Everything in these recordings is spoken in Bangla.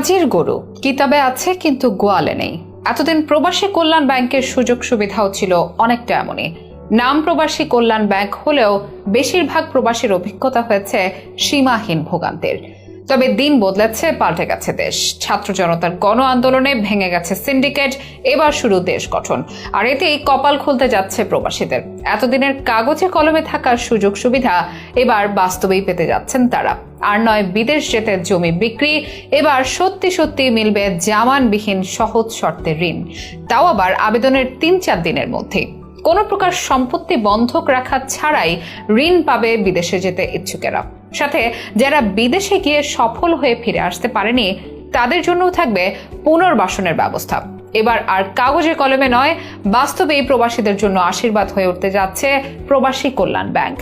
হাজির গরু। কিতাবে আছে, কিন্তু গোয়ালে নেই। এতদিন প্রবাসী কল্যাণ ব্যাংকের সুযোগ সুবিধাও ছিল অনেকটা এমনই। নাম প্রবাসী কল্যাণ ব্যাংক হলেও বেশিরভাগ প্রবাসীর অভিজ্ঞতা হয়েছে সীমাহীন ভোগান্তের। তবে দিন বদলেছে, পাল্টে গেছে দেশ। ছাত্র জনতার গণ আন্দোলনে ভেঙে গেছে সিন্ডিকেট, এবার শুরু দেশ গঠন। আর এতেই কপাল খুলতে যাচ্ছে প্রবাসীদের। এতদিনের কাগজে কলমে থাকার সুযোগ সুবিধা এবার বাস্তবেই পেতে যাচ্ছেন তারা। আর নয়, বিদেশ যেতে জমি বিক্রি, এবার সত্যি সত্যি মিলবে জামানবিহীন সহজ শর্তে ঋণ। তাও আবার আবেদনের তিন চার দিনের মধ্যে কোনো প্রকার সম্পত্তি বন্ধক রাখা ছাড়াই ঋণ পাবে বিদেশে যেতে ইচ্ছুকেরা। সাথে যারা বিদেশে গিয়ে সফল হয়ে ফিরে আসতে পারেনি, তাদের জন্যও থাকবে পুনর্বাসনের ব্যবস্থা। এবার আর কাগজে কলমে নয় বাস্তবেই প্রবাসীদের জন্য আশীর্বাদ হয়ে উঠতে যাচ্ছে প্রবাসী কল্যাণ ব্যাংক।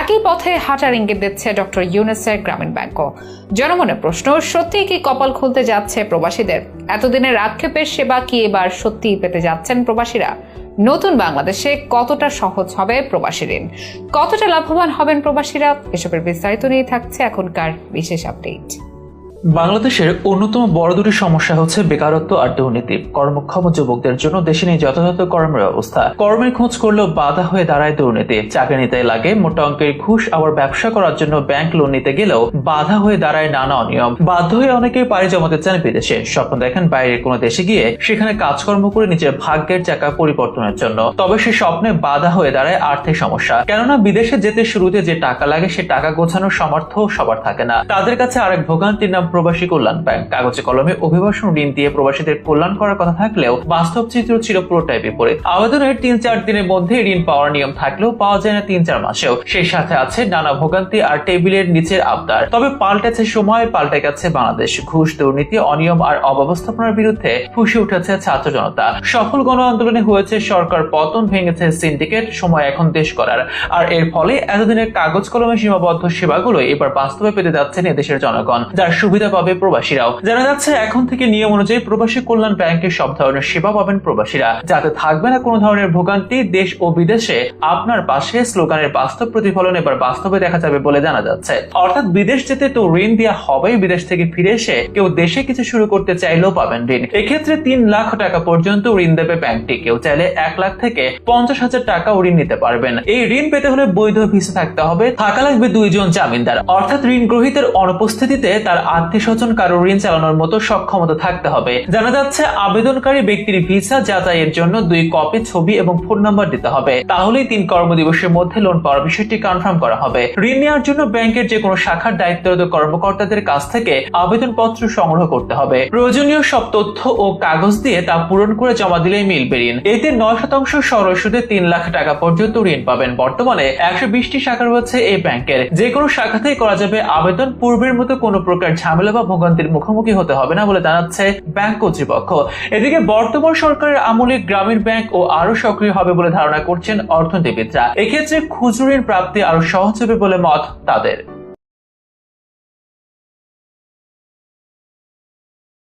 একই পথে হাঁটার ইঙ্গিত দিচ্ছে ডক্টর ইউনেসের গ্রামীণ ব্যাংকও। জনমনে প্রশ্ন, সত্যিই কি কপাল খুলতে যাচ্ছে প্রবাসীদের? এতদিনের আক্ষেপের সেবা কি এবার সত্যিই পেতে যাচ্ছেন প্রবাসীরা? নতুন বাংলাদেশে কতটা সহজ হবে প্রবাসী ঋণ? কতটা লাভবান হবেন প্রবাসীরা? এসবের বিস্তারিত নিয়ে থাকছে এখনকার বিশেষ আপডেট। বাংলাদেশের অন্যতম বড় দুটি সমস্যা হচ্ছে বেকারত্ব আর দুর্নীতি। কর্মক্ষম যুবকদের জন্য দেশে নেই যথাযথ কর্মের ব্যবস্থা। কর্মের খোঁজ করলেও বাধা হয়ে দাঁড়ায় দুর্নীতি। চাকরি নিতে লাগে, মোটা অঙ্কের ঘুষ, আবার ব্যবসা করার জন্য ব্যাংক লোন নিতে গেলেও বাধা হয়ে দাঁড়ায় নানা অনিয়ম। বাধ্য হয়ে অনেকেই পাড়ি জমাতে চান বিদেশে। স্বপ্ন দেখেন বাইরের কোনো দেশে গিয়ে সেখানে কাজকর্ম করে নিজের ভাগ্যের চাকা পরিবর্তনের জন্য। তবে সে স্বপ্নে বাধা হয়ে দাঁড়ায় আর্থিক সমস্যা। কেননা বিদেশে যেতে শুরুতে যে টাকা লাগে সে টাকা গোছানোর সামর্থ্য সবার থাকে না। তাদের কাছে আরেক ভোগান্তির নাম প্রবাসী কল্যাণ ব্যাংক। কাগজে কলমে অভিবাসন ঋণ দিয়ে প্রবাসীদের কল্যাণ করার কথা থাকলেও বাস্তব চিত্র ছিল পুরোটাই বিপরীত। আবেদনের তিন চার দিনের মধ্যে ঋণ পাওয়ার নিয়ম থাকলেও পাওয়া যায় না তিন চার মাসেও। সেই সাথে আছে নানা ভোগান্তি আর টেবিলের নিচের আবদার। তবে পাল্টেছে সময়, পাল্টে গেছে বাংলাদেশ। ঘুষ, দুর্নীতি, অনিয়ম আর অব্যবস্থাপনার বিরুদ্ধে ফুসে উঠেছে ছাত্র জনতা। সফল গণ আন্দোলনে হয়েছে সরকার পতন, ভেঙেছে সিন্ডিকেট, সময় এখন দেশ করার। আর এর ফলে এতদিনের কাগজ কলমে সীমাবদ্ধ সেবাগুলো এবার বাস্তবে পেতে যাচ্ছেন এদেশের জনগণ, যার সুবিধা পাবে প্রবাসীরাও। জানা যাচ্ছে, এখন থেকে নিয়ম অনুযায়ী প্রবাসী কল্যাণ ব্যাংকের সব ধরনের সেবা পাবেন প্রবাসীরা। যাতে থাকবে না কোনো ধরনের ভোগান্তি, দেশ ও বিদেশে আপনার পাশে স্লোগানের বাস্তব প্রতিফলন এবার বাস্তবে দেখা যাবে বলে জানা যাচ্ছে। অর্থাৎ বিদেশ যেতে তো ঋণ দেওয়া হবেই, বিদেশ থেকে ফিরে এসে কেউ দেশে কিছু শুরু করতে চাইলেও পাবেন ঋণ। এক্ষেত্রে তিন লাখ টাকা পর্যন্ত ঋণ দেবে ব্যাংকটি। কেউ চাইলে এক লাখ থেকে পঞ্চাশ হাজার টাকা ঋণ নিতে পারবেন। এই ঋণ পেতে হলে বৈধ ভিসা থাকতে হবে। থাকা লাগবে দুইজন জামিনদার। অর্থাৎ ঋণ গ্রহীতার অনুপস্থিতিতে তার আত্মীয় স্বজন কারও ঋণ চালানোর মতো সক্ষমতা থাকতে হবে। জানা যাচ্ছে, আবেদনকারী ব্যক্তির ভিসা যাচাইয়ের জন্য দুই কপি ছবি এবং ফোন নাম্বার দিতে হবে। তাহলেই তিন কর্মদিবসের মধ্যে লোন পাওয়ার বিষয়টি কনফার্ম করা হবে। ঋণ নেওয়ার জন্য ব্যাংকের যে কোনো শাখার দায়িত্বরত কর্মকর্তাদের কাছ থেকে আবেদনপত্র সংগ্রহ করতে হবে। প্রয়োজনীয় সব তথ্য ও কাগজ দিয়ে তা পূরণ করে জমা দিলেই মিলবে ঋণ এতে নয় শতাংশ সরল সুদে তিন লাখ টাকা পর্যন্ত ঋণ পাবেন। বর্তমানে একশো বিশটি শাখা রয়েছে এই ব্যাংকের। যে কোনো শাখাতেই করা যাবে আবেদন। পূর্বের মতো কোনো প্রকার ঝামেলা বা ভোগান্তির মুখোমুখি হতে হবে না বলে জানাচ্ছে ব্যাংক কর্তৃপক্ষ। এদিকে বর্তমান সরকারের আমলে গ্রামীণ ব্যাংক ও আরও সক্রিয় হবে বলে ধারণা করছেন অর্থনীতিবিদরা। এক্ষেত্রে খুচরো প্রাপ্তি আরও সহজ হবে বলে মত তাদের।